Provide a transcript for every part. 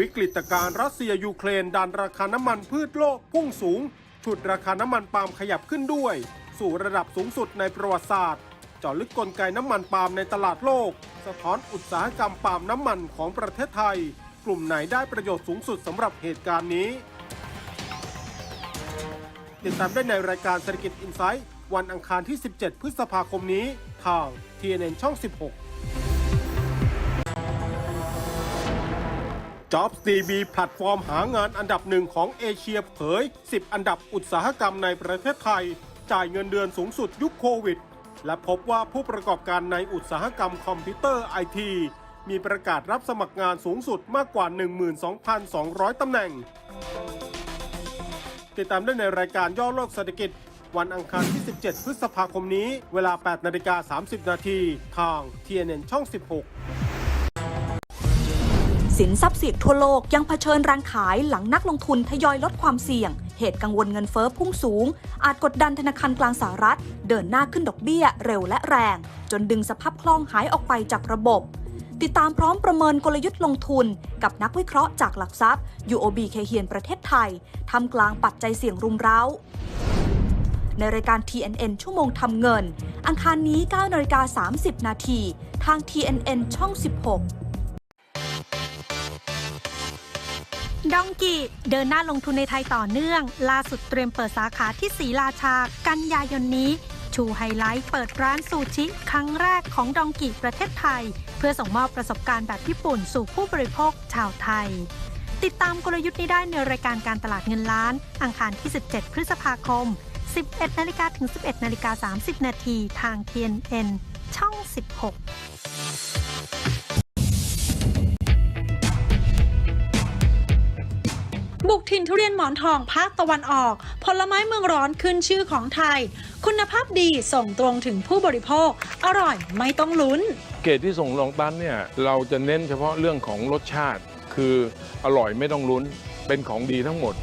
วิกฤตการณ์รัสเซียยูเครนดันราคาน้ำมันพืชโลกพุ่งสูงฉุดราคาน้ำมันปาล์มขยับขึ้นด้วย สู่ระดับสูงสุดในประวัติศาสตร์เจาะลึกกลไกน้ำมันปาล์มในตลาดโลก สะท้อนอุตสาหกรรมปาล์มน้ำมันของประเทศไทย กลุ่มไหนได้ประโยชน์สูงสุดสำหรับเหตุการณ์นี้ ติดตามได้ในรายการเศรษฐกิจอินไซต์วันอังคารที่ 17 พฤษภาคมนี้ทาง TNN ช่อง 16 Jobs DB แพลตฟอร์มหางานอันดับหนึ่งของเอเชียเผย 10 อันดับอุตสาหกรรมในประเทศไทย จ่ายเงินเดือนสูงสุดยุคโควิด และพบว่าผู้ประกอบการในอุตสาหกรรมคอมพิวเตอร์ไอทีมีประกาศรับสมัครงานสูงสุดมากกว่า 12,200 ตำแหน่ง ติดตามได้ในรายการย่อโลกเศรษฐกิจ วันอังคารที่ 17 พฤษภาคมนี้ เวลา 8 นาฬิกา 30 นาที ทาง TNN ช่อง 16 สินทรัพย์สี่ยงทั่วโลกยังเผชิญแรงขายหลังนักลงทุนทยอยลดความเสี่ยง เหตุกังวลเงินเฟ้อพุ่งสูง อาจกดดันธนาคารกลางสหรัฐ เดินหน้าขึ้นดอกเบี้ยเร็วและแรง จนดึงสภาพคล่องหายออกไปจากระบบ ติดตามพร้อมประเมินกลยุทธ์ลงทุน กับนักวิเคราะห์จากหลักทรัพย์ UOB เคเฮียนประเทศไทยทำกลางปัจจัยเสี่ยงรุมเร้าในรายการ TNN ชั่วโมงทำเงิน อังคารนี้9นาฬิกา30 นาทีทาง TNN ช่อง 16 ดองกีเดินหน้าลงทุนในไทยต่อเนื่อง ล่าสุดเตรียมเปิดสาขาที่ศรีราชา กันยายนนี้ ชูไฮไลท์เปิดร้านซูชิ ครั้งแรกของดองกีประเทศไทย เพื่อส่งมอบประสบการณ์แบบญี่ปุ่นสู่ผู้บริโภคชาวไทย ติดตามกลยุทธ์นี้ได้ในรายการการตลาดเงินล้าน อังคารที่ 17 พฤษภาคม 11นาฬิกาถึง 11นาฬิกา30นาทีทาง TNN ช่อง 16 บุกถิ่นทุเรียนหมอนทองภาคตะวันออก ผลไม้เมืองร้อนขึ้นชื่อของไทย คุณภาพดีส่งตรงถึงผู้บริโภค อร่อยไม่ต้องลุ้น เกรดที่ส่งลงตันเนี่ยเราจะเน้นเฉพาะเรื่องของรสชาติ คืออร่อยไม่ต้องลุ้นเป็นของดีทั้งหมด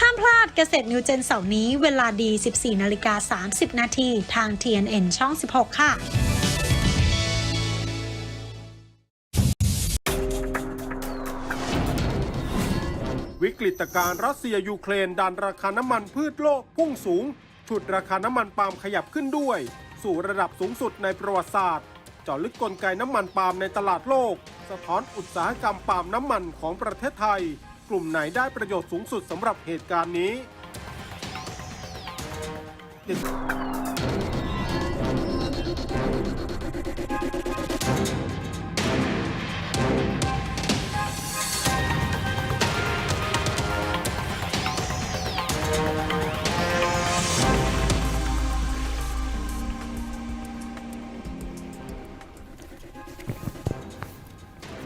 ห้ามพลาดเกษตรนิวเจนเสาร์นี้ เวลาดี 14 นาฬิกา 30 นาทีทาง TNN ช่อง 16 ค่ะ วิกฤตการณ์รัสเซียยูเครนดันราคาน้ำมันพืชโลกพุ่งสูงฉุดราคาน้ำมันปาล์มขยับขึ้นด้วย สู่ระดับสูงสุดในประวัติศาสตร์เจาะลึกกลไกน้ำมันปาล์มในตลาดโลก สะท้อนอุตสาหกรรมปาล์มน้ำมันของประเทศไทย กลุ่มไหนได้ประโยชน์สูงสุดสำหรับเหตุการณ์นี้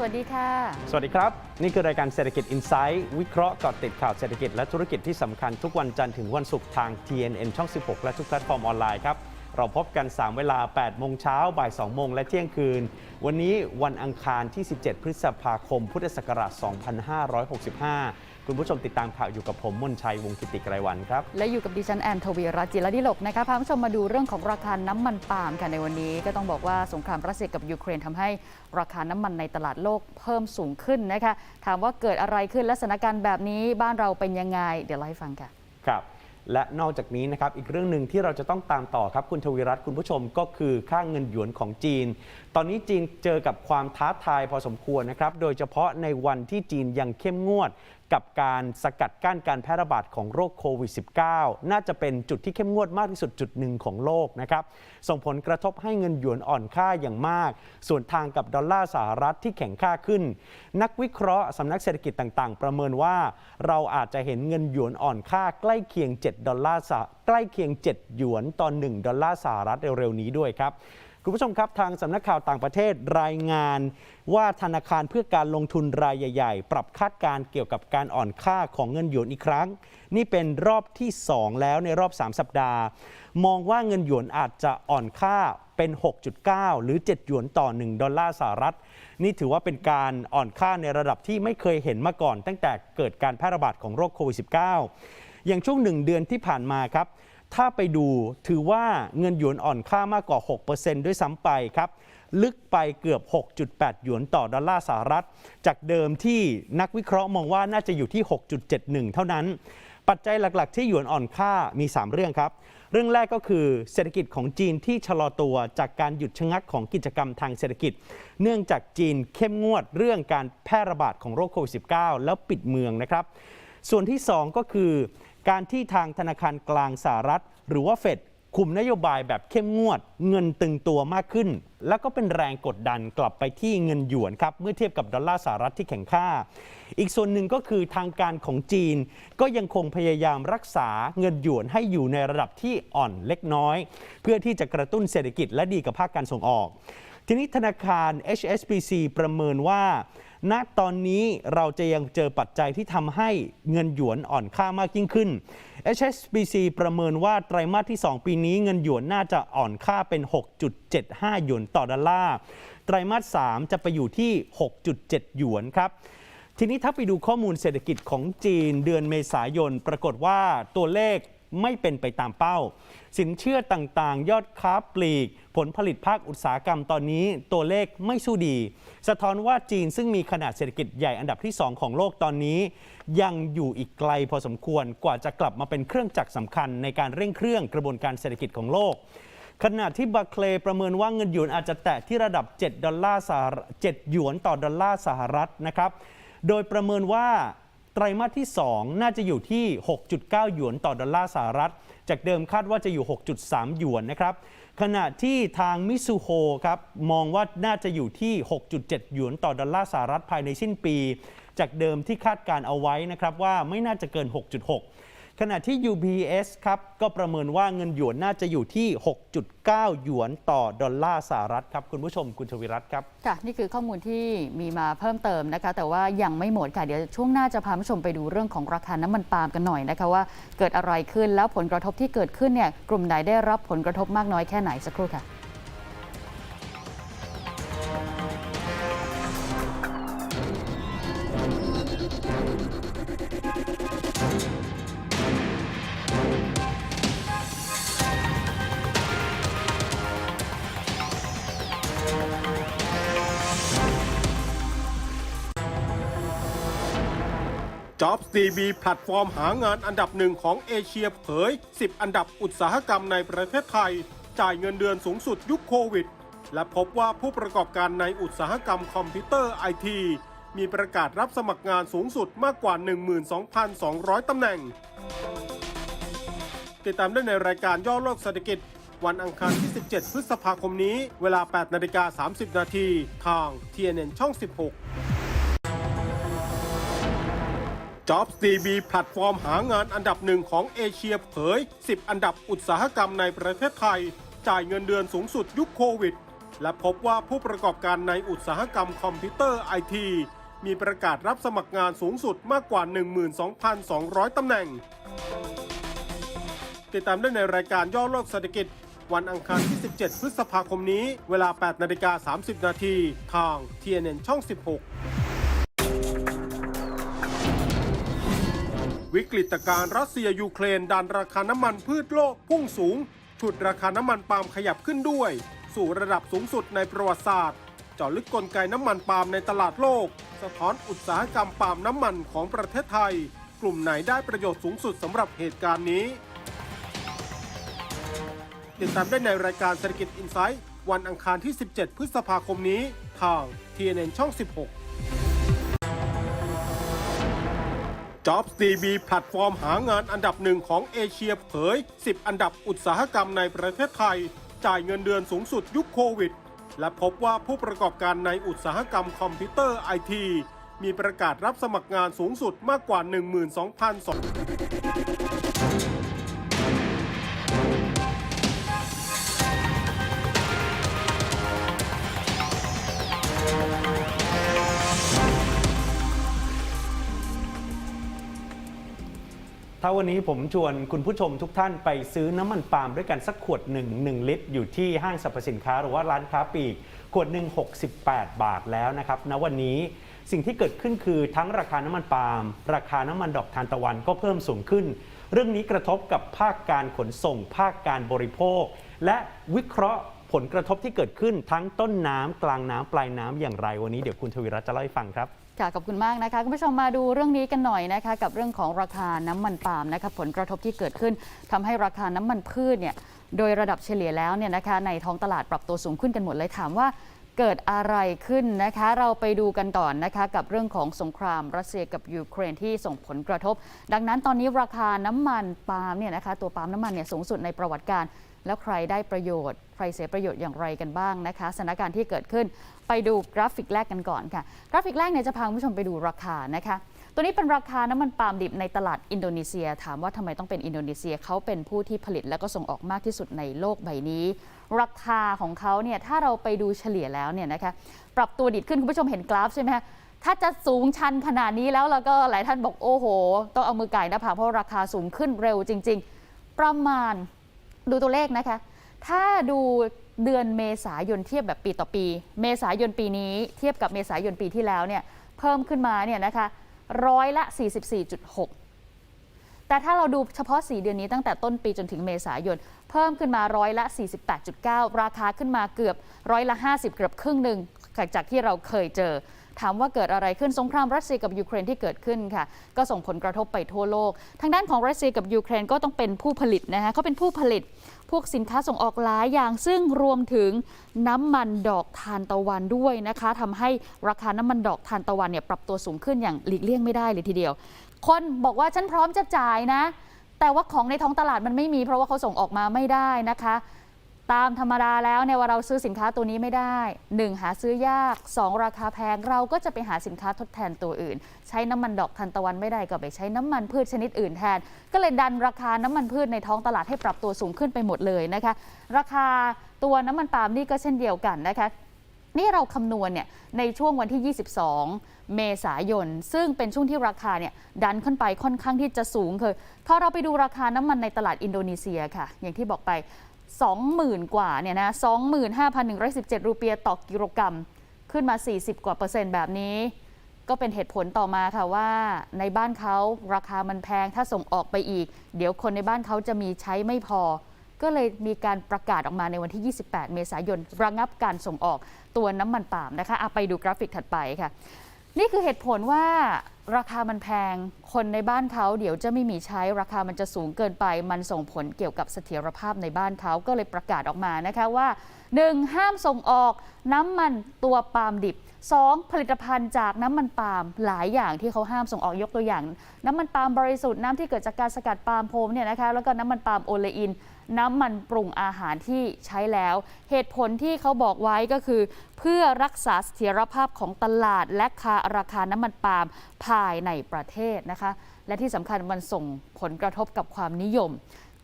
สวัสดีค่ะ สวัสดีครับ นี่คือรายการเศรษฐกิจ i n s i ซต์วิเคราะห์เกาะติดข่าวเศรษฐกิจและธุรกิจที่สำคัญทุกวันจันทร์ถึงวันศุกร์ทาง TNN ช่อง 16 และทุกแพลตฟอร์มออนไลน์ครับ เราพบกัน 3 เวลา 8 โมงเช้าบ่าย 2 โมง และเที่ยงคืน วันนี้วันอังคารที่ 17 พฤษภาคม พุทธศักราช 2565 คุณผู้ชมติดตามข่าวอยู่กับผมมนชัยวงศ์กิติไกรวันครับ และอยู่กับดิฉันแอนทวีรัตน์จิรดิลกนะคะพาผู้ชมมาดูเรื่องของราคาน้ำมันปาล์มค่ะในวันนี้ ก็ต้องบอกว่าสงครามรัสเซียกับยูเครนทำให้ราคาน้ำมันในตลาดโลกเพิ่มสูงขึ้นนะคะถามว่าเกิดอะไรขึ้นและสถานการณ์แบบนี้บ้านเราเป็นยังไง เดี๋ยวเล่าให้ฟังค่ะ ครับ และนอกจากนี้นะครับอีกเรื่องหนึ่งที่เราจะต้องตามต่อครับคุณทวีรัตน์คุณผู้ชมก็คือค่าเงินหยวนของจีน ตอนนี้จีนเจอกับความท้าทายพอสมควรนะครับโดยเฉพาะในวันที่จีนยังเข้มงวด กับการสกัดกั้นการแพร่ระบาดของโรคโควิด -19 น่าจะเป็นจุดที่เข้มงวดมากที่สุดจุดหนึ่งของโลกนะครับ ส่งผลกระทบให้เงินหยวนอ่อนค่าอย่างมาก ส่วนทางกับดอลลาร์สหรัฐที่แข็งค่าขึ้น นักวิเคราะห์สำนักเศรษฐกิจต่าง ๆ ประเมินว่า เราอาจจะเห็นเงินหยวนอ่อนค่าใกล้เคียง 7 ดอลลาร์ใกล้เคียง 7 หยวนต่อ1ดอลลาร์สหรัฐเร็วๆนี้ด้วยครับ คุณผู้ชมครับทางสำนักข่าวต่างประเทศรายงาน ว่าธนาคารเพื่อการลงทุนรายใหญ่ ๆ ปรับคาดการเกี่ยวกับการอ่อนค่าของเงินหยวนอีกครั้ง นี่เป็นรอบที่ 2 แล้วในรอบ 3 สัปดาห์ มองว่าเงินหยวนอาจจะอ่อนค่าเป็น 6.9 หรือ 7 หยวนต่อ 1 ดอลลาร์สหรัฐ นี่ถือว่าเป็นการอ่อนค่าในระดับที่ไม่เคยเห็นมาก่อน ตั้งแต่เกิดการแพร่ระบาดของโรคโควิด -19 อย่างช่วง1เดือนที่ผ่านมาครับ ถ้าไปดูถือว่าเงินหยวนอ่อนค่ามากกว่า 6%ด้วยซ้ำไปครับ ลึกไปเกือบ 6.8 หยวนต่อดอลลาร์สหรัฐ จากเดิมที่นักวิเคราะห์มองว่าน่าจะอยู่ที่ 6.71 เท่านั้น ปัจจัยหลัก ๆ ที่หยวนอ่อนค่ามี 3 เรื่องครับ เรื่องแรกก็คือเศรษฐกิจของจีนที่ชะลอตัวจากการหยุดชะงักของกิจกรรมทางเศรษฐกิจ เนื่องจากจีนเข้มงวดเรื่องการแพร่ระบาดของโรคโควิด -19 แล้วปิดเมืองนะครับ ส่วนที่ 2 ก็คือ การที่ทางธนาคารกลางสหรัฐ หรือว่าเฟดคุมนโยบายแบบเข้มงวด เงินตึงตัวมากขึ้น แล้วก็เป็นแรงกดดันกลับไปที่เงินหยวนครับ เมื่อเทียบกับดอลลาร์สหรัฐที่แข็งค่า อีกส่วนหนึ่งก็คือทางการของจีน ก็ยังคงพยายามรักษาเงินหยวนให้อยู่ในระดับที่อ่อนเล็กน้อย เพื่อที่จะกระตุ้นเศรษฐกิจและดีกับภาคการส่งออก ทีนี้ธนาคาร HSBC ประเมินว่า ณตอนนี้เราจะยังเจอปัจจัยที่ทำให้เงินหยวนอ่อนค่ามากยิ่งขึ้น HSBC ประเมินว่าไตรมาสที่ 2 ปีนี้เงินหยวนน่าจะอ่อนค่าเป็น 6.75 หยวนต่อดอลลาร์ ไตรมาส 3 จะไปอยู่ที่ 6.7 หยวนครับทีนี้ถ้าไปดูข้อมูลเศรษฐกิจของจีนเดือนเมษายน ปรากฏว่าตัวเลข ไม่เป็นไปตามเป้า สินเชื่อต่างๆ ยอดค้าปลีก ผลผลิตภาคอุตสาหกรรมตอนนี้ตัวเลขไม่สู้ดี สะท้อนว่าจีนซึ่งมีขนาดเศรษฐกิจใหญ่อันดับที่ 2 ของโลกตอนนี้ ยังอยู่อีกไกลพอสมควรกว่าจะกลับมาเป็นเครื่องจักรสำคัญในการเร่งเครื่องกระบวนการเศรษฐกิจของโลกขณะที่บาร์เคลประเมินว่าเงินหยวนอาจจะแตะที่ระดับ 7 ดอลลาร์สหรัฐ7หยวนต่อดอลลาร์สหรัฐนะครับ โดยประเมินว่า ไตรมาสที่ 2 น่าจะอยู่ที่ 6.9 หยวนต่อดอลลาร์สหรัฐ จากเดิมคาดว่าจะอยู่ 6.3 หยวนนะครับ ขณะที่ทางมิซูโฮครับมองว่าน่าจะอยู่ที่ 6.7 หยวนต่อดอลลาร์สหรัฐภายในสิ้นปี จากเดิมที่คาดการเอาไว้นะครับว่าไม่น่าจะเกิน 6.6 ขณะที่ UBS ครับก็ประเมินว่าเงินหยวนน่าจะอยู่ที่ 6.9 หยวนต่อดอลลาร์สหรัฐครับ คุณผู้ชมคุณชวิรัตครับ ค่ะ นี่คือข้อมูลที่มีมาเพิ่มเติมนะคะ แต่ว่ายังไม่หมดค่ะ เดี๋ยวช่วงหน้าจะพาผู้ชมไปดูเรื่องของราคาน้ำมันปาล์มกันหน่อยนะคะว่าเกิดอะไรขึ้นแล้วผลกระทบที่เกิดขึ้นเนี่ยกลุ่มไหนได้รับผลกระทบมากน้อยแค่ไหนสักครู่ค่ะ Jobs DB แพลตฟอร์มหางานอันดับหนึ่งของเอเชียเผย 10 อันดับอุตสาหกรรมในประเทศไทย จ่ายเงินเดือนสูงสุดยุคโควิด และพบว่าผู้ประกอบการในอุตสาหกรรมคอมพิวเตอร์ไอทีมีประกาศรับสมัครงานสูงสุดมากกว่า 12,200 ตำแหน่ง ติดตามได้ในรายการย่อโลกเศรษฐกิจ วันอังคารที่ 17 พฤษภาคมนี้ เวลา 8 นาฬิกา 30 นาที ทาง TNN ช่อง 16 Jobs DB แพลตฟอร์มหางานอันดับหนึ่งของเอเชียเผย 10 อันดับอุตสาหกรรมในประเทศไทย จ่ายเงินเดือนสูงสุดยุคโควิด และพบว่าผู้ประกอบการในอุตสาหกรรมคอมพิวเตอร์ไอทีมีประกาศรับสมัครงานสูงสุดมากกว่า 12,200 ตำแหน่ง ติดตามได้ในรายการย่อโลกเศรษฐกิจ วันอังคารที่ 17 พฤษภาคมนี้ เวลา 8 นาฬิกา 30 นาที ทาง TNN ช่อง 16 วิกฤตการณ์รัสเซียยูเครนดันราคาน้ำมันพืชโลกพุ่งสูงฉุดราคาน้ำมันปาล์มขยับขึ้นด้วย สู่ระดับสูงสุดในประวัติศาสตร์เจาะลึกกลไกน้ำมันปาล์มในตลาดโลก สะท้อนอุตสาหกรรมปาล์มน้ำมันของประเทศไทย กลุ่มไหนได้ประโยชน์สูงสุดสำหรับเหตุการณ์นี้ ติดตามได้ในรายการเศรษฐกิจอินไซต์วันอังคารที่ 17 พฤษภาคมนี้ทาง TNN ช่อง 16 Jobs DB แพลตฟอร์มหางานอันดับหนึ่งของเอเชียเผย 10 อันดับอุตสาหกรรมในประเทศไทย จ่ายเงินเดือนสูงสุดยุคโควิด และพบว่าผู้ประกอบการในอุตสาหกรรมคอมพิวเตอร์ไอทีมีประกาศรับสมัครงานสูงสุดมากกว่า 12,200าวันนี้ผมชวนคุณผู้ชมทุกท่านไปซื้อน้ำมันปาล์มด้วยกันสักขวดหนึ่งหนึ่งลิตร อยู่ที่ห้างสรรพสินค้าหรือว่าร้านค้าปลีกขวดหนึ่ง68 บาทแล้วนะครับณวันนี้สิ่งที่เกิดขึ้นคือทั้งราคาน้ำมันปาล์มราคาน้ำมันดอกทานตะวันก็เพิ่มสูงขึ้น เรื่องนี้กระทบกับภาคการขนส่ง ภาคการบริโภค และวิเคราะห์ผลกระทบที่เกิดขึ้นทั้งต้นน้ำกลางน้ำปลายน้ำอย่างไรวันนี้เดี๋ยวคุณทวีรัตน์จะเล่าให้ฟังครับ ค่ะขอบคุณมากนะคะคุณผู้ชมมาดูเรื่องนี้กันหน่อยนะคะกับเรื่องของราคาน้ำมันปาล์มนะคะผลกระทบที่เกิดขึ้นทำให้ราคาน้ำมันพืชเนี่ยโดยระดับเฉลี่ยแล้วเนี่ยนะคะในท้องตลาดปรับตัวสูงขึ้นกันหมดเลยถามว่าเกิดอะไรขึ้นนะคะ เราไปดูกันก่อนนะคะ กับเรื่องของสงครามรัสเซียกับยูเครนที่ส่งผลกระทบ ดังนั้นตอนนี้ราคาน้ำมันปาล์มเนี่ยนะคะตัวปาล์มน้ำมันเนี่ยสูงสุดในประวัติการ แล้วใครได้ประโยชน์ ใครเสียประโยชน์อย่างไรกันบ้างนะคะสถานการณ์ที่เกิดขึ้นไปดูกราฟิกแรกกันก่อนค่ะ กราฟิกแรกเนี่ยจะพาคุณผู้ชมไปดูราคานะคะ ตัวนี้เป็นราคาน้ำมันปาล์มดิบในตลาดอินโดนีเซีย ถามว่าทำไมต้องเป็นอินโดนีเซียเขาเป็นผู้ที่ผลิตและก็ส่งออกมากที่สุดในโลกใบนี้ ราคาของเขาเนี่ยถ้าเราไปดูเฉลี่ยแล้วเนี่ยนะคะปรับตัวดิดขึ้นคุณผู้ชมเห็นกราฟใช่ไหมคะถ้าจะสูงชันขนาดนี้แล้วแล้วก็หลายท่านบอกโอ้โห ต้องเอามือไก่หนะผากเพราะราคาสูงขึ้นเร็วจริง ๆ ประมาณ ดูตัวเลขนะคะ ถ้าดูเดือนเมษายนเทียบแบบปีต่อปี เมษายนปีนี้เทียบกับเมษายนปีที่แล้วเนี่ยเพิ่มขึ้นมาเนี่ยนะคะร้อยละ 44.6 แต่ถ้าเราดูเฉพาะ 4 เดือนนี้ตั้งแต่ต้นปีจนถึงเมษายน เพิ่มขึ้นมาร้อยละ 48.9 ราคาขึ้นมาเกือบร้อยละ 50 เกือบครึ่งหนึ่งจากที่เราเคยเจอ ถามว่าเกิดอะไรขึ้นสงครามรัสเซียกับยูเครนที่เกิดขึ้นค่ะ ก็ส่งผลกระทบไปทั่วโลก ทางด้านของรัสเซียกับยูเครนก็ต้องเป็นผู้ผลิตนะคะเขาเป็นผู้ผลิตพวกสินค้าส่งออกหลายอย่างซึ่งรวมถึงน้ำมันดอกทานตะวันด้วยนะคะทำให้ราคาน้ำมันดอกทานตะวันเนี่ยปรับตัวสูงขึ้นอย่างหลีกเลี่ยงไม่ได้เลยทีเดียว คนบอกว่าฉันพร้อมจะจ่ายนะ แต่ว่าของในท้องตลาดมันไม่มีเพราะว่าเขาส่งออกมาไม่ได้นะคะ ตามธรรมดาแล้วเนี่ยว่าเราซื้อสินค้าตัวนี้ไม่ได้ 1. หาซื้อยาก 2. ราคาแพงเราก็จะไปหาสินค้าทดแทนตัวอื่น ใช้น้ำมันดอกทานตะวันไม่ได้ก็ไปใช้น้ำมันพืชชนิดอื่นแทน ก็เลยดันราคาน้ำมันพืชในท้องตลาดให้ปรับตัวสูงขึ้นไปหมดเลยนะคะ ราคาตัวน้ำมันปาล์มนี่ก็เช่นเดียวกันนะคะนี่เราคำนวณเนี่ยในช่วงวันที่ 22 เมษายน ซึ่งเป็นช่วงที่ราคาเนี่ยดันขึ้นไปค่อนข้างที่จะสูงคือพอเราไปดูราคาน้ำมันในตลาดอินโดนีเซียค่ะ อย่างที่บอกไป 20,000 กว่าเนี่ยนะ25,117 รูเปียต่อกิโลกรัม ขึ้นมา 40 กว่าเปอร์เซ็นต์แบบนี้ ก็เป็นเหตุผลต่อมาค่ะว่า ในบ้านเขาราคามันแพงถ้าส่งออกไปอีก เดี๋ยวคนในบ้านเขาจะมีใช้ไม่พอ ก็เลยมีการประกาศออกมาในวันที่ 28 เมษายนระงับการส่งออกตัวน้ำมันปาล์มนะคะอะไปดูกราฟิกถัดไปค่ะ นี่คือเหตุผลว่า ราคามันแพง คนในบ้านเขาเดี๋ยวจะไม่มีใช้ราคามันจะสูงเกินไป มันส่งผลเกี่ยวกับเสถียรภาพในบ้านเขาก็เลยประกาศออกมานะคะว่า 1. ห้ามส่งออกน้ำมันตัวปาล์มดิบ 2. ผลิตภัณฑ์จากน้ำมันปาล์มหลายอย่างที่เขาห้ามส่งออกยกตัวอย่าง น้ำมันปาล์มบริสุทธิ์น้ำที่เกิดจากการสกัดปาล์มโพมเนี่ยนะคะแล้วก็น้ำมันปาล์มโอเลอิน น้ำมันปรุงอาหารที่ใช้แล้ว เหตุผลที่เขาบอกไว้ก็คือ เพื่อรักษาเสถียรภาพของตลาดและคาราคาน้ำมันปาล์มภายในประเทศนะคะ และที่สำคัญมันส่งผลกระทบกับความนิยม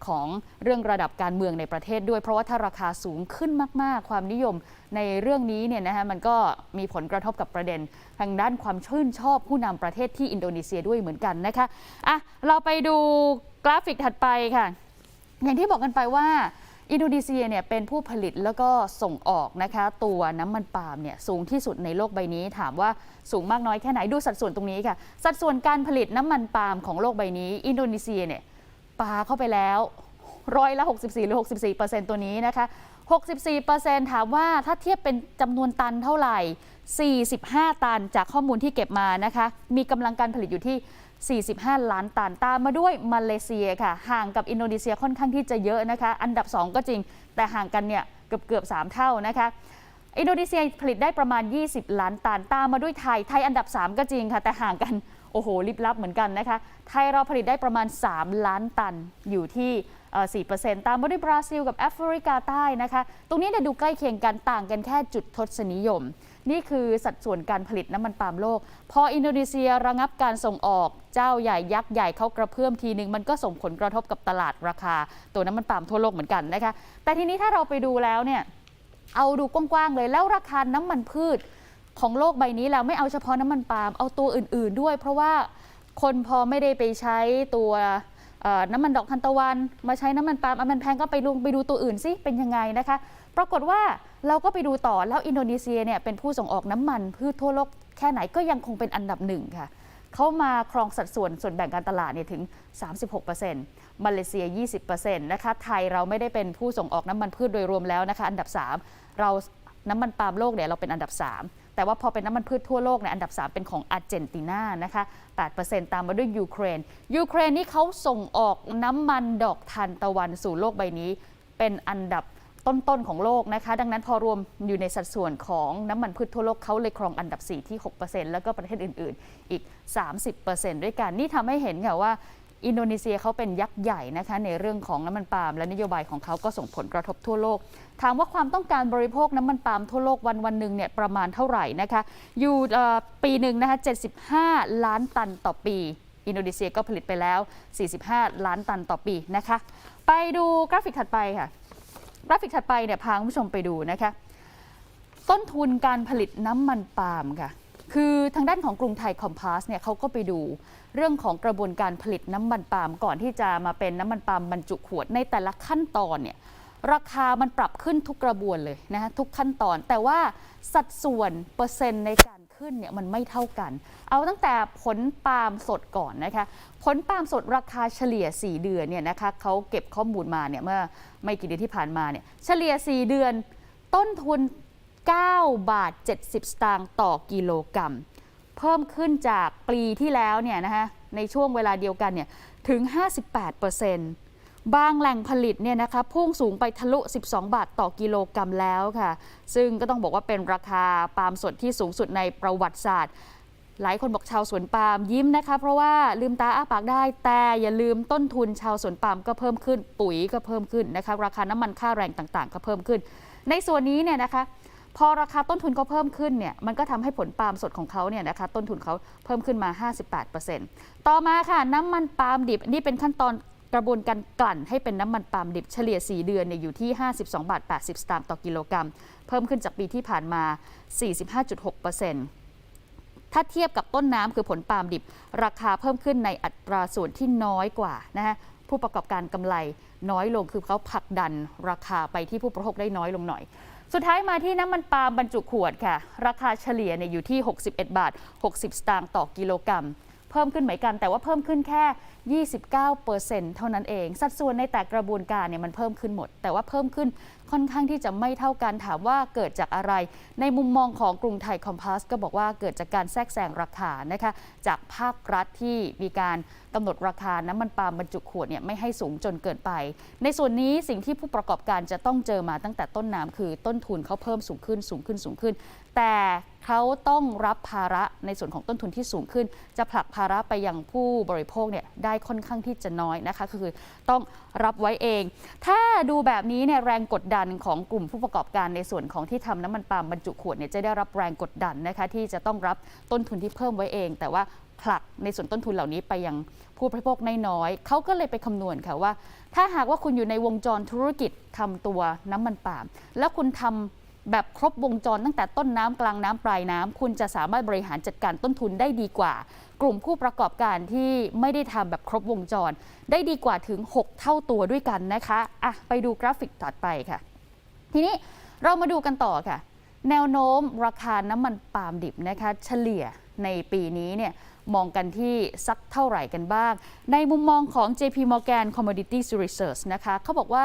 ของเรื่องระดับการเมืองในประเทศด้วย เพราะว่าถ้าราคาสูงขึ้นมาก ๆ ความนิยมในเรื่องนี้เนี่ยนะคะมันก็มีผลกระทบกับประเด็น ทางด้านความชื่นชอบผู้นำประเทศที่อินโดนีเซียด้วยเหมือนกันนะคะอะเราไปดูกราฟิกถัดไปค่ะ อย่างที่บอกกันไปว่าอินโดนีเซียเนี่ยเป็นผู้ผลิตแล้วก็ส่งออกนะคะ ตัวน้ำมันปาล์มเนี่ยสูงที่สุดในโลกใบนี้ ถามว่าสูงมากน้อยแค่ไหนดูสัดส่วนตรงนี้ค่ะ สัดส่วนการผลิตน้ำมันปาล์มของโลกใบนี้ อินโดนีเซียเนี่ยปาเข้าไปแล้วร้อยละ 64 หรือ 64เปอร์เซ็นต์ตัวนี้นะคะ 64เปอร์เซ็นต์ถามว่าถ้าเทียบเป็นจำนวนตันเท่าไหร่ 45 ตันจากข้อมูลที่เก็บมานะคะ มีกำลังการผลิตอยู่ที่ 45 ล้านตันตามมาด้วยมาเลเซียค่ะ ห่างกับอินโดนีเซียค่อนข้างที่จะเยอะนะคะ อันดับ 2 ก็จริง แต่ห่างกันเนี่ยเกือบเกือบ3เท่านะคะอินโดนีเซียผลิตได้ประมาณ 20 ล้านตันตามมาด้วยไทย ไทยอันดับ 3 ก็จริงค่ะ แต่ห่างกัน โอ้โหลิบลับเหมือนกันนะคะ ไทยเราผลิตได้ประมาณ 3 ล้านตันอยู่ที่เอ่อ4%ตามมาด้วยบราซิลกับแอฟริกาใต้นะคะ ตรงนี้เนี่ยดูใกล้เคียงกันต่างกันแค่จุดทศนิยม นี่คือสัดส่วนการผลิตน้ำมันปาล์มโลก พออินโดนีเซียระงับการส่งออกเจ้าใหญ่ยักษ์ใหญ่เขากระเพื่อมทีนึง มันก็ส่งผลกระทบกับตลาดราคา ตัวน้ำมันปาล์มทั่วโลกเหมือนกันนะคะแต่ทีนี้ถ้าเราไปดูแล้วเนี่ยเอาดูกว้างๆเลยแล้วราคาน้ำมันพืชของโลกใบนี้แล้วไม่เอาเฉพาะน้ำมันปาล์มเอาตัวอื่น ๆ ด้วย เพราะว่าคนพอไม่ได้ไปใช้ตัวน้ำมันดอกทานตะวัน มาใช้น้ำมันปาล์มมันแพงก็ไปลงไปดูตัวอื่นสิเป็นยังไงนะคะ ปรากฏว่า เราก็ไปดูต่อแล้วอินโดนีเซียเนี่ยเป็นผู้ส่งออกน้ำมันพืชทั่วโลกแค่ไหนก็ยังคงเป็นอันดับหนึ่งค่ะเขามาครองสัดส่วนส่วนแบ่งการตลาดเนี่ยถึง 36%มาเลเซีย 20%นะคะไทยเราไม่ได้เป็นผู้ส่งออกน้ำมันพืชโดยรวมแล้วนะคะอันดับ 3 เราน้ำมันปาล์มโลกเนี่ยเราเป็นอันดับ 3 แต่ว่าพอเป็นน้ำมันพืชทั่วโลกเนี่ยอันดับ 3 เป็นของอาร์เจนตินานะคะ 8%ตามมาด้วยยูเครน ยูเครนนี่เขาส่งออกน้ำมันดอกทานตะวันสู่โลกใบนี้ เป็นอันดับ ต้นๆของโลกนะคะ ดังนั้นพอรวมอยู่ในสัดส่วนของน้ำมันพืชทั่วโลกเขาเลยครองอันดับ 4 ที่ 6%แล้วก็ประเทศอื่น ๆ อีก 30%ด้วยกัน นี่ทำให้เห็นค่ะว่าอินโดนีเซียเขาเป็นยักษ์ใหญ่นะคะในเรื่องของน้ำมันปาล์มและนโยบายของเขาก็ส่งผลกระทบทั่วโลก ถามว่าความต้องการบริโภคน้ำมันปาล์มทั่วโลกวันวันหนึ่งเนี่ยประมาณเท่าไหร่นะคะ อยู่ปีหนึ่งนะคะ75 ล้านตันต่อปี อินโดนีเซียก็ผลิตไปแล้ว 45 ล้านตันต่อปีนะคะ ไปดูกราฟิกถัดไปค่ะ ราฟิกถัดไปเนี่ยพาคุณผู้ชมไปดูนะคะ ต้นทุนการผลิตน้ำมันปาล์มค่ะ คือทางด้านของกรุงไทยคอมพาสเนี่ยเขาก็ไปดูเรื่องของกระบวนการผลิตน้ำมันปาล์มก่อนที่จะมาเป็นน้ำมันปาล์มบรรจุขวดในแต่ละขั้นตอนเนี่ยราคามันปรับขึ้นทุกกระบวนเลยนะคะทุกขั้นตอนแต่ว่าสัดส่วนเปอร์เซ็นต์ในการ ขึ้นเนี่ยมันไม่เท่ากัน เอาตั้งแต่ผลปาล์มสดก่อนนะคะผลปาล์มสดราคาเฉลี่ย 4 เดือนเนี่ยนะคะเขาเก็บข้อมูลมาเนี่ยเมื่อไม่กี่เดือนที่ผ่านมาเนี่ยเฉลี่ย 4 เดือนต้นทุน 9 บาท 70 สตางค์ต่อกิโลกรัม เพิ่มขึ้นจากปีที่แล้วเนี่ยนะคะในช่วงเวลาเดียวกันเนี่ยถึง 58% บางแหล่งผลิตเนี่ยนะคะพุ่งสูงไปทะลุ 12 บาทต่อกิโลกรัมแล้วค่ะ ซึ่งก็ต้องบอกว่าเป็นราคาปาล์มสดที่สูงสุดในประวัติศาสตร์ หลายคนบอกชาวสวนปาล์มยิ้มนะคะ เพราะว่าลืมตาอ้าปากได้ แต่อย่าลืมต้นทุนชาวสวนปาล์มก็เพิ่มขึ้น ปุ๋ยก็เพิ่มขึ้นนะคะ ราคาน้ำมันค่าแรงต่างๆ ก็เพิ่มขึ้น ในส่วนนี้เนี่ยนะคะพอราคาต้นทุนเขาเพิ่มขึ้นเนี่ยมันก็ทำให้ผลปาล์มสดของเขาเนี่ยนะคะต้นทุนเขาเพิ่มขึ้นมา 58%ต่อมาค่ะน้ำมันปาล์มดิบนี่เป็นขั้นตอน กระบวนการกลั่นให้เป็นน้ำมันปาล์มดิบเฉลี่ย 4 เดือนเนี่ยอยู่ที่ 52 บาท 80 สตางค์ต่อกิโลกรัม เพิ่มขึ้นจากปีที่ผ่านมา 45.6%ถ้าเทียบกับต้นน้ำคือผลปาล์มดิบ ราคาเพิ่มขึ้นในอัตราส่วนที่น้อยกว่านะฮะผู้ประกอบการกำไรน้อยลงคือเขาผลักดันราคาไปที่ผู้บริโภคได้น้อยลงหน่อย สุดท้ายมาที่น้ำมันปาล์มบรรจุขวดค่ะ ราคาเฉลี่ยเนี่ยอยู่ที่ 61 บาท 60 สตางค์ต่อกิโลกรัม เพิ่มขึ้นเหมือนกัน แต่ว่าเพิ่มขึ้นแค่ 29%เท่านั้นเอง สัดส่วนในแต่กระบวนการเนี่ยมันเพิ่มขึ้นหมด แต่ว่าเพิ่มขึ้นค่อนข้างที่จะไม่เท่ากันถามว่าเกิดจากอะไร ในมุมมองของกรุงไทยคอมพาสก็บอกว่าเกิดจากการแทรกแซงราคานะคะจากภาครัฐที่มีการ กำหนดราคาน้ำมันปาล์มบรรจุขวดเนี่ยไม่ให้สูงจนเกินไป ในส่วนนี้สิ่งที่ผู้ประกอบการจะต้องเจอมาตั้งแต่ต้นน้ำคือต้นทุนเขาเพิ่มสูงขึ้นสูงขึ้นสูงขึ้น แต่เขาต้องรับภาระในส่วนของต้นทุนที่สูงขึ้น จะผลักภาระไปยังผู้บริโภคเนี่ยได้ค่อนข้างที่จะน้อยนะคะคือต้องรับไว้เอง ถ้าดูแบบนี้เนี่ยแรงกดดันของกลุ่มผู้ประกอบการในส่วนของที่ทำน้ำมันปาล์มบรรจุขวดเนี่ยจะได้รับแรงกดดันนะคะที่จะต้องรับต้นทุนที่เพิ่มไว้เอง แต่ว่าผลักในส่วนต้นทุนเหล่านี้ไปยัง ผู้บริโภคน้อยๆเขาก็เลยไปคำนวณค่ะว่า ถ้าหากว่าคุณอยู่ในวงจรธุรกิจทำตัวน้ำมันปาล์มแล้วคุณทำแบบครบวงจรตั้งแต่ต้นน้ำกลางน้ำปลายน้ำคุณจะสามารถบริหารจัดการต้นทุนได้ดีกว่า กลุ่มผู้ประกอบการที่ไม่ได้ทำแบบครบวงจร ได้ดีกว่าถึง 6 เท่าตัวด้วยกันนะคะอะไปดูกราฟิกต่อไปค่ะ ทีนี้เรามาดูกันต่อค่ะ แนวโน้มราคาน้ำมันปาล์มดิบนะคะ เฉลี่ยในปีนี้เนี่ย มองกันที่สักเท่าไหร่กันบ้าง ในมุมมองของ JP Morgan Commodities Research นะคะเขาบอกว่า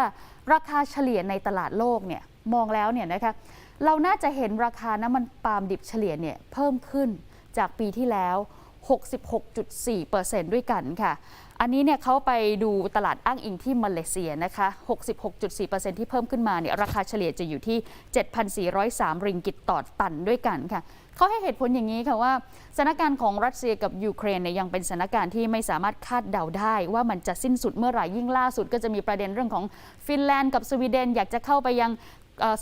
ราคาเฉลี่ยในตลาดโลกเนี่ยมองแล้วเนี่ยนะคะเราน่าจะเห็นราคาน้ำมันปาล์มดิบเฉลี่ยเนี่ยเพิ่มขึ้นจากปีที่แล้ว 66.4%ด้วยกันค่ะ อันนี้เนี่ยเขาไปดูตลาดอ้างอิงที่มาเลเซียนะคะ 66.4%ที่เพิ่มขึ้นมาเนี่ยราคาเฉลี่ยจะอยู่ที่ 7,403 ริงกิตต่อตันด้วยกันค่ะเขาให้เหตุผลอย่างนี้ค่ะว่าสถานการณ์ของรัสเซียกับยูเครนเนี่ยยังเป็นสถานการณ์ที่ไม่สามารถคาดเดาได้ ว่ามันจะสิ้นสุดเมื่อไหร่ยิ่งล่าสุดก็จะมีประเด็นเรื่องของฟินแลนด์กับสวีเดน อยากจะเข้าไปยัง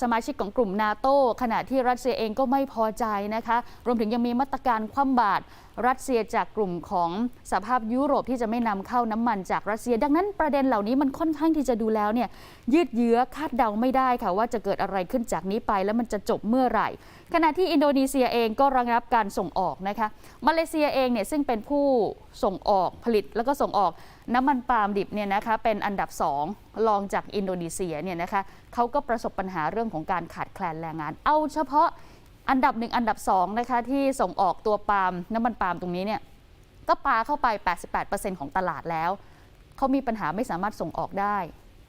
สมาชิกของกลุ่มนาโตขณะที่รัสเซียเองก็ไม่พอใจนะคะ รวมถึงยังมีมาตรการคว่ำบาตรรัสเซียจากกลุ่มของสภาพยุโรปที่จะไม่นำเข้าน้ำมันจากรัสเซีย ดังนั้นประเด็นเหล่านี้มันค่อนข้างที่จะดูแล้วเนี่ยยืดเยื้อคาดเดาไม่ได้ค่ะว่าจะเกิดอะไรขึ้นจากนี้ไปแล้วมันจะจบเมื่อไหร่ ขณะที่อินโดนีเซียเองก็ระงับการส่งออกนะคะมาเลเซียเองเนี่ยซึ่งเป็นผู้ส่งออกผลิตแล้วก็ส่งออก น้ำมันปาล์มดิบเนี่ยนะคะเป็นอันดับ 2 รองจากอินโดนีเซียเนี่ยนะคะเขาก็ประสบปัญหาเรื่องของการขาดแคลนแรงงาน เอาเฉพาะอันดับหนึ่งอันดับ2นะคะที่ส่งออกตัวปาล์มน้ำมันปาล์มตรงนี้เนี่ยก็ปาเข้าไป 88%ของตลาดแล้ว เขามีปัญหาไม่สามารถส่งออกได้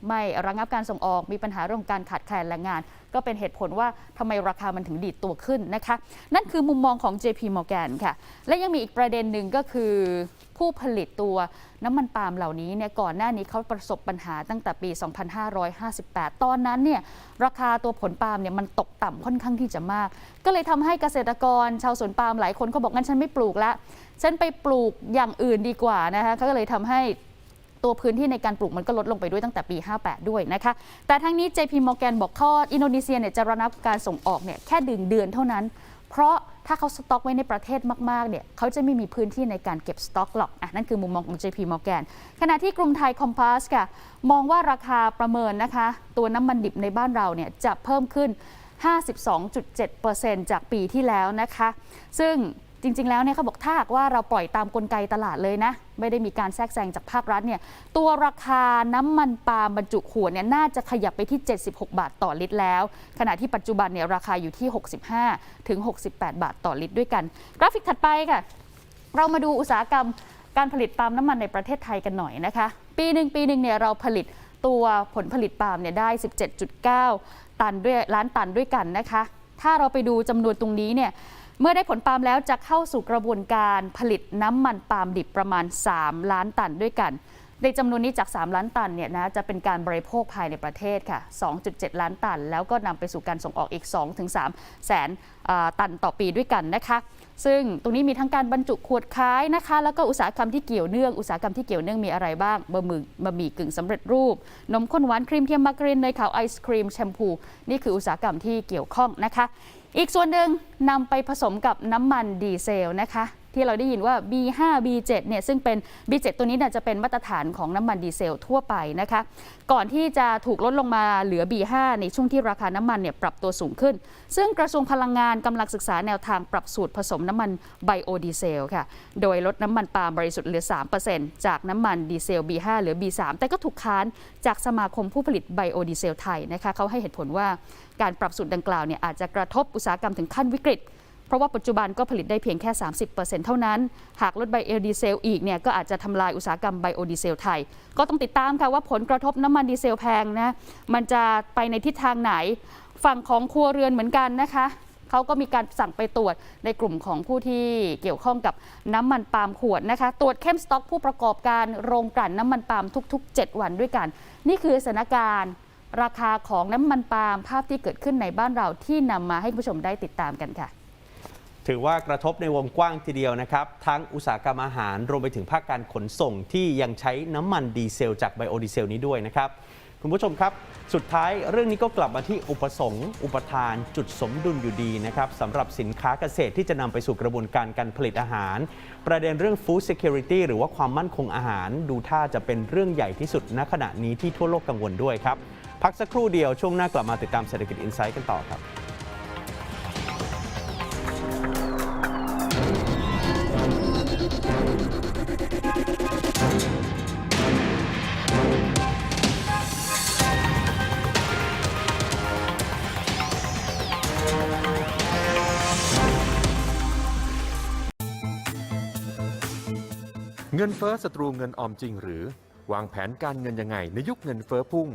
ไม่ระงงับการส่งออกมีปัญหาเรื่องการขาดแคลนแรงงาน ก็เป็นเหตุผลว่าทำไมราคามันถึงดีดตัวขึ้นนะคะ นั่นคือมุมมองของ JP Morgan ค่ะ และยังมีอีกประเด็นหนึ่งก็คือผู้ผลิตตัวน้ำมันปาล์มเหล่านี้เนี่ยก่อนหน้านี้เขาประสบปัญหาตั้งแต่ปี 2558 ตอนนั้นเนี่ยราคาตัวผลปาล์มเนี่ยมันตกต่ำค่อนข้างที่จะมาก ก็เลยทำให้เกษตรกร ชาวสวนปาล์มหลายคนเขาบอกงั้นฉันไม่ปลูกละฉันไปปลูกอย่างอื่นดีกว่านะคะเขาก็เลยทำให้ ตัวพื้นที่ในการปลูกมันก็ลดลงไปด้วยตั้งแต่ปี 58 ด้วยนะคะ แต่ทั้งนี้ JP Morgan บอกข้ออินโดนีเซียเนี่ยจะระงับการส่งออกเนี่ยแค่ดึงเดือนเท่านั้น เพราะถ้าเขาสต็อกไว้ในประเทศมาก ๆ เนี่ยเขาจะไม่มีพื้นที่ในการเก็บสต็อกหรอกอะนั่นคือมุมมองของ JP Morgan ขณะที่กรุงไทยคอมพาสค่ะ มองว่าราคาประเมินนะคะ ตัวน้ำมันดิบในบ้านเราเนี่ยจะเพิ่มขึ้น 52.7%จากปีที่แล้วนะคะ ซึ่ง จริง ๆ แล้วเนี่ยเขาบอกถ้าหากว่าเราปล่อยตามกลไกตลาดเลยนะ ไม่ได้มีการแทรกแซงจากภาครัฐเนี่ยตัวราคาน้ำมันปาล์มบรรจุขวดเนี่ยน่าจะขยับไปที่ 76 บาทต่อลิตรแล้ว ขณะที่ปัจจุบันเนี่ยราคาอยู่ที่ 65 ถึง 68 บาทต่อลิตรด้วยกัน กราฟิกถัดไปค่ะ เรามาดูอุตสาหกรรมการผลิตปาล์มน้ำมันในประเทศไทยกันหน่อยนะคะ ปีหนึ่งปีหนึ่งเนี่ยเราผลิตตัวผลผลิตปาล์มเนี่ยได้ 17.9 ตันด้วยล้านตันด้วยกันนะคะ ถ้าเราไปดูจำนวนตรงนี้เนี่ย เมื่อได้ผลปาล์มแล้วจะเข้าสู่กระบวนการผลิตน้ำมันปาล์มดิบประมาณ 3 ล้านตันด้วยกัน ในจำนวนนี้จาก 3 ล้านตันเนี่ยนะจะเป็นการบริโภคภายในประเทศค่ะ 2.7 ล้านตัน แล้วก็นำไปสู่การส่งออกอีก 2-3 แสนตันต่อปีด้วยกันนะคะ ซึ่งตรงนี้มีทั้งการบรรจุขวดขายนะคะ แล้วก็อุตสาหกรรมที่เกี่ยวเนื่อง อุตสาหกรรมที่เกี่ยวเนื่องมีอะไรบ้างบะหมี่บะหมี่กึ่งสำเร็จรูป นมข้นหวานครีมเทียมมาการีนเนยขาวไอศครีมแชมพู นี่คืออุตสาหกรรมที่เกี่ยวข้องนะคะ อีกส่วนหนึ่งนำไปผสมกับน้ำมันดีเซลนะคะ ที่เราได้ยินว่า B5 B7 เนี่ยซึ่งเป็น B7 ตัวนี้เนี่ยจะเป็นมาตรฐานของน้ำมันดีเซลทั่วไปนะคะ ก่อนที่จะถูกลดลงมาเหลือ B5 ในช่วงที่ราคาน้ำมันเนี่ยปรับตัวสูงขึ้น ซึ่งกระทรวงพลังงานกำลังศึกษาแนวทางปรับสูตรผสมน้ำมันไบโอดีเซลค่ะ โดยลดน้ำมันปาล์มบริสุทธิ์เหลือ 3%จากน้ำมันดีเซล B5 เหลือ B3 แต่ก็ถูกค้านจากสมาคมผู้ผลิตไบโอดีเซลไทยนะคะเขาให้เหตุผลว่าการปรับสูตรดังกล่าวเนี่ยอาจจะกระทบอุตสาหกรรมถึงขั้นวิกฤต เพราะว่าปัจจุบันก็ผลิตได้เพียงแค่ 30%เท่านั้น หากลดไบโอดีเซลอีกเนี่ยก็อาจจะทำลายอุตสาหกรรมไบโอดีเซลไทย ก็ต้องติดตามค่ะว่าผลกระทบน้ำมันดีเซลแพงนะมันจะไปในทิศทางไหน ฝั่งของครัวเรือนเหมือนกันนะคะเขาก็มีการสั่งไปตรวจในกลุ่มของผู้ที่เกี่ยวข้องกับน้ำมันปาล์มขวดนะคะ ตรวจเข้มสต็อกผู้ประกอบการโรงกลั่นน้ำมันปาล์มทุก ๆ 7 วันด้วยกัน นี่คือสถานการณ์ ราคาของน้ำมันปาล์มภาพที่เกิดขึ้นในบ้านเราที่นำมาให้ผู้ชมได้ติดตามกันค่ะ ถือว่ากระทบในวงกว้างทีเดียวนะครับ ทั้งอุตสาหกรรมอาหารรวมไปถึงภาคการขนส่งที่ยังใช้น้ำมันดีเซล จากไบโอดีเซลนี้ด้วยนะครับคุณผู้ชมครับ สุดท้ายเรื่องนี้ก็กลับมาที่อุปสงค์ อุปทาน จุดสมดุลอยู่ดีนะครับสำหรับสินค้าเกษตรที่จะนำไปสู่กระบวนการการผลิตอาหาร ประเด็นเรื่อง food security หรือว่าความมั่นคงอาหาร ดูท่าจะเป็นเรื่องใหญ่ที่สุดณขณะนี้ที่ทั่วโลกกังวลด้วยครับ พักสักครู่เดียวช่วงหน้ากลับมาติดตามเศรษฐกิจอินไซต์กันต่อครับ เงินเฟ้อศัตรูเงินออมจริงหรือ วางแผนการเงินยังไงในยุคเงินเฟ้อพุ่ง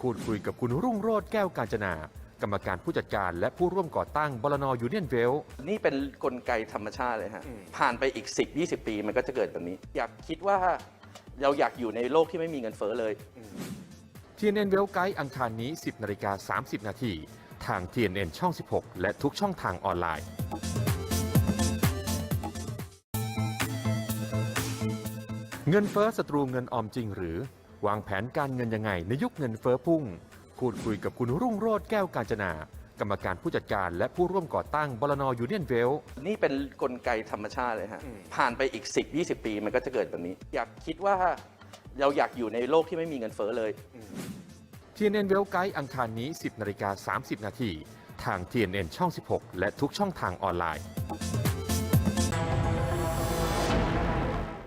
พูดคุยกับคุณรุ่งโรจน์แก้วกาญจนา กรรมการผู้จัดการและผู้ร่วมก่อตั้งบลนยูเนียนเวลนี่เป็นกลไกธรรมชาติเลยฮะ ผ่านไปอีก 10 20 ปีมันก็จะเกิดแบบนี้ อยากคิดว่าเราอยากอยู่ในโลกที่ไม่มีเงินเฟ้อเลย TNN เวลไกด์อังคารนี้ 10นาฬิกา30 นาทีทาง TNN ช่อง 16 และทุกช่องทางออนไลน์ เงินเฟ้อศัตรูเงินออมจริงหรือ วางแผนการเงินยังไงในยุคเงินเฟ้อพุ่ง พูดคุยกับคุณรุ่งโรจน์แก้วกาญจนา กรรมการผู้จัดการและผู้ร่วมก่อตั้งบลนยูเนียนเวล นี่เป็นกลไกธรรมชาติเลยฮะ ผ่านไปอีก 10 20 ปีมันก็จะเกิดแบบนี้ อยากคิดว่าเราอยากอยู่ในโลกที่ไม่มีเงินเฟ้อเลย TNN เวลไกด์อังคารนี้ 10นาฬิกา30 นาทีทาง TNN ช่อง 16 และทุกช่องทางออนไลน์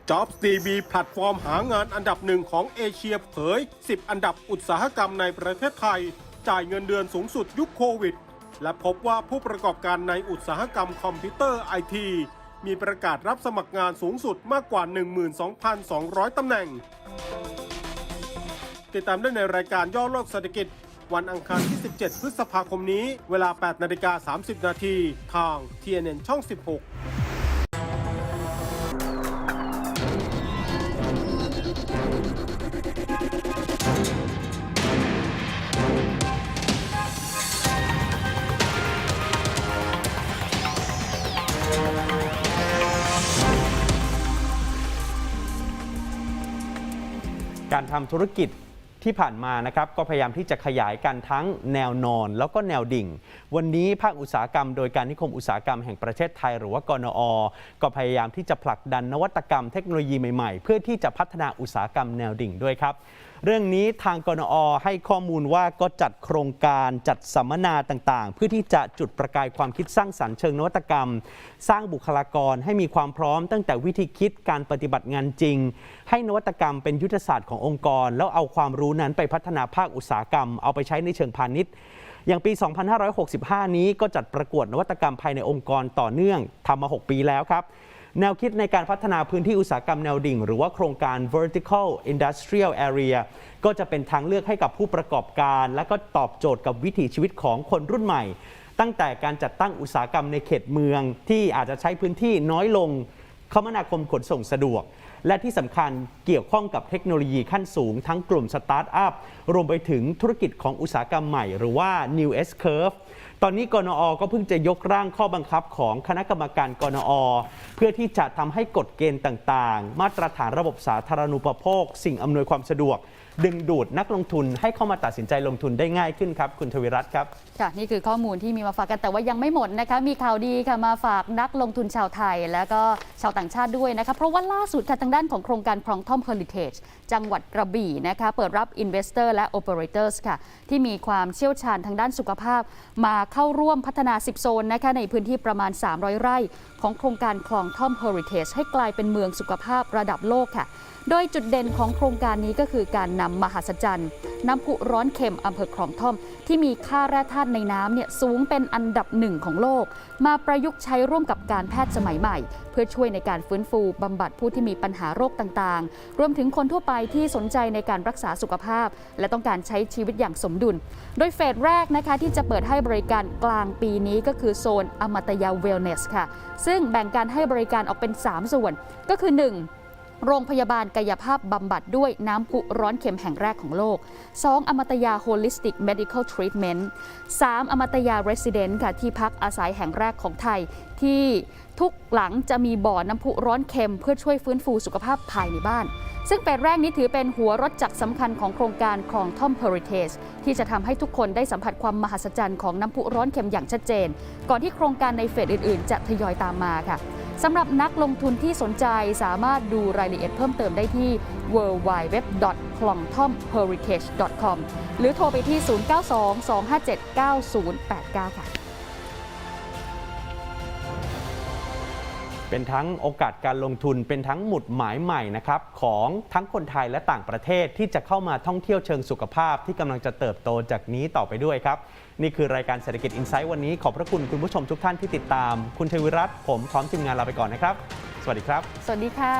Jobs DB แพลตฟอร์มหางานอันดับหนึ่งของเอเชียเผย 10 อันดับอุตสาหกรรมในประเทศไทย จ่ายเงินเดือนสูงสุดยุคโควิด และพบว่าผู้ประกอบการในอุตสาหกรรมคอมพิวเตอร์ไอทีมีประกาศรับสมัครงานสูงสุดมากกว่า 12,200 ตำแหน่ง ติดตามได้ในรายการย่อโลกเศรษฐกิจ วันอังคารที่ 17 พฤษภาคมนี้ เวลา 8 นาฬิกา 30 นาที ทาง TNN ช่อง 16 การทำธุรกิจที่ผ่านมานะครับก็พยายามที่จะขยายกันทั้งแนวนอน แล้วก็แนวดิ่ง วันนี้ภาคอุตสาหกรรม โดยการนิคมอุตสาหกรรมแห่งประเทศไทย หรือว่ากนอ ก็พยายามที่จะผลักดันนวัตกรรมเทคโนโลยีใหม่ๆ เพื่อที่จะพัฒนาอุตสาหกรรมแนวดิ่งด้วยครับ เรื่องนี้ทางกนอให้ข้อมูลว่าก็จัดโครงการจัดสัมมนาต่างๆ เพื่อที่จะจุดประกายความคิดสร้างสรรค์เชิงนวัตกรรม สร้างบุคลากรให้มีความพร้อม ตั้งแต่วิธีคิดการปฏิบัติงานจริง ให้นวัตกรรมเป็นยุทธศาสตร์ขององค์กร แล้วเอาความรู้นั้นไปพัฒนาภาคอุตสาหกรรม เอาไปใช้ในเชิงพาณิชย์อย่างปี 2565 นี้ก็จัดประกวดนวัตกรรมภายในองค์กรต่อเนื่องทำมา 6 ปีแล้วครับ แนวคิดในการพัฒนาพื้นที่อุตสาหกรรมแนวดิ่ง หรือว่าโครงการ vertical industrial area ก็จะเป็นทางเลือกให้กับผู้ประกอบการ และก็ตอบโจทย์กับวิถีชีวิตของคนรุ่นใหม่ ตั้งแต่การจัดตั้งอุตสาหกรรมในเขตเมือง ที่อาจจะใช้พื้นที่น้อยลงคมนาคมขนส่งสะดวก และที่สำคัญเกี่ยวข้องกับเทคโนโลยีขั้นสูง ทั้งกลุ่มสตาร์ทอัพรวมไปถึงธุรกิจของอุตสาหกรรมใหม่ หรือว่า New S Curve ตอนนี้กนอก็เพิ่งจะยกร่างข้อบังคับของคณะกรรมการกนอ เพื่อที่จะทำให้กฎเกณฑ์ต่างๆ มาตรฐานระบบสาธารณูปโภค สิ่งอำนวยความสะดวก ดึงดูดนักลงทุนให้เข้ามาตัดสินใจลงทุนได้ง่ายขึ้นครับ คุณทวิรัตครับ ค่ะ นี่คือข้อมูลที่มีมาฝากกันแต่ว่ายังไม่หมดนะคะ มีข่าวดีค่ะมาฝากนักลงทุนชาวไทย แล้วก็ชาวต่างชาติด้วยนะคะเพราะว่าล่าสุดค่ะทางด้านของโครงการครองท่อมเฮอริเทจจังหวัดกระบี่นะคะเปิดรับ Investor และ Operators ค่ะที่มีความเชี่ยวชาญทางด้านสุขภาพมาเข้าร่วมพัฒนา 10 โซนนะคะในพื้นที่ประมาณ 300 ไร่ ของโครงการคลองท่อมเฮอริเทจให้กลายเป็นเมืองสุขภาพระดับโลกค่ะ โดยจุดเด่นของโครงการนี้ก็คือการนำมหัศจรรย์ น้ำพุร้อนเค็มอำเภอคลองท่อม ที่มีค่าแร่ธาตุในน้ำเนี่ยสูงเป็นอันดับหนึ่งของโลก มาประยุกต์ใช้ร่วมกับการแพทย์สมัยใหม่ เพื่อช่วยในการฟื้นฟูบำบัดผู้ที่มีปัญหาโรคต่างๆ รวมถึงคนทั่วไปที่สนใจในการรักษาสุขภาพ และต้องการใช้ชีวิตอย่างสมดุล โดยเฟสแรกนะคะที่จะเปิดให้บริการกลางปีนี้ก็คือโซนอมตยาเวลเนสค่ะ ซึ่งแบ่งการให้บริการออกเป็น 3 ส่วนก็คือ 1 โรงพยาบาลกายภาพบำบัดด้วยน้ำพุร้อนเค็มแห่งแรกของโลก 2. อมตยา Holistic Medical Treatment 3. อมตยา Resident ค่ะที่พักอาศัยแห่งแรกของไทย ที่ทุกหลังจะมีบ่อน้ำพุร้อนเค็ม เพื่อช่วยฟื้นฟูสุขภาพภายในบ้าน ซึ่งเป็นแรกนี้ถือเป็นหัวรถจักรสำคัญของโครงการคลองทอม Heritage ที่จะทำให้ทุกคนได้สัมผัสความมหัศจรรย์ของน้ำพุร้อนเค็มอย่างชัดเจน ก่อนที่โครงการในเฟสอื่น ๆ จะทยอยตามมาค่ะ สำหรับนักลงทุนที่สนใจสามารถดูรายละเอียดเพิ่มเติมได้ที่ w w w c l o n g t o m h e r i t a g e c o m หรือโทรไปที่ 0922579089 ค่ะ เป็นทั้งโอกาสการลงทุนเป็นทั้งหมุดหมายใหม่นะครับของทั้งคนไทยและต่างประเทศที่จะเข้ามาท่องเที่ยวเชิงสุขภาพที่กำลังจะเติบโตจากนี้ต่อไปด้วยครับ นี่คือรายการเศรษฐกิจอินไซต์วันนี้ขอบพระคุณคุณผู้ชมทุกท่านที่ติดตาม คุณเทวิรัตผมพร้อมทีมงานลาไปก่อนนะครับ สวัสดีครับ สวัสดีค่ะ